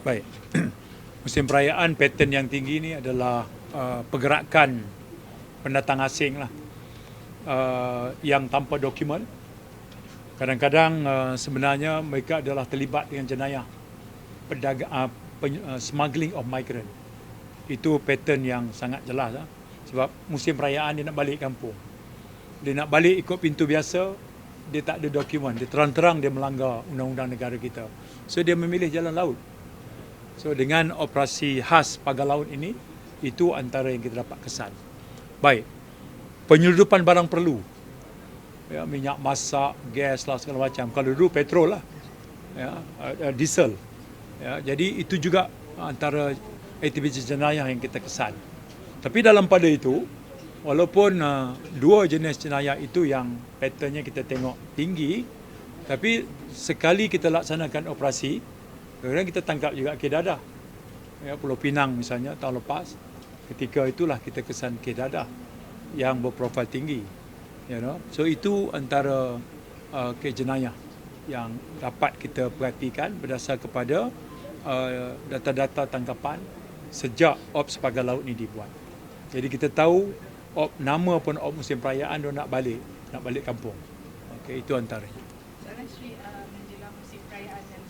Baik. Musim perayaan pattern yang tinggi ni adalah uh, pergerakan pendatang asing lah. Uh, yang tanpa dokumen. Kadang-kadang uh, sebenarnya mereka adalah terlibat dengan jenayah pedagang uh, uh, smuggling of migrant. Itu pattern yang sangat jelas lah. Sebab musim perayaan dia nak balik kampung. Dia nak balik ikut pintu biasa, dia tak ada dokumen. Dia terang-terang dia melanggar undang-undang negara kita. So dia memilih jalan laut. So dengan operasi khas pagar laut ini, itu antara yang kita dapat kesan. Baik, penyeludupan barang perlu. Ya, minyak masak, gas lah segala macam. Kalau dulu petrol lah, ya, uh, diesel. Ya, jadi itu juga antara aktiviti jenayah yang kita kesan. Tapi dalam pada itu, walaupun uh, dua jenis jenayah itu yang patternnya kita tengok tinggi, tapi sekali kita laksanakan operasi, kadang kita tangkap juga kes dadah. Ya, Pulau Pinang misalnya tahun lepas, ketika itulah kita kesan kes dadah yang berprofil tinggi. You know? So itu antara uh, kes jenayah yang dapat kita perhatikan berdasar kepada uh, data-data tangkapan sejak Ops Pagar Laut ni dibuat. Jadi kita tahu op, nama pun op musim perayaan dia nak balik, nak balik kampung. Okey, itu antaranya. Soalan Sri uh, menjelang musim perayaan dan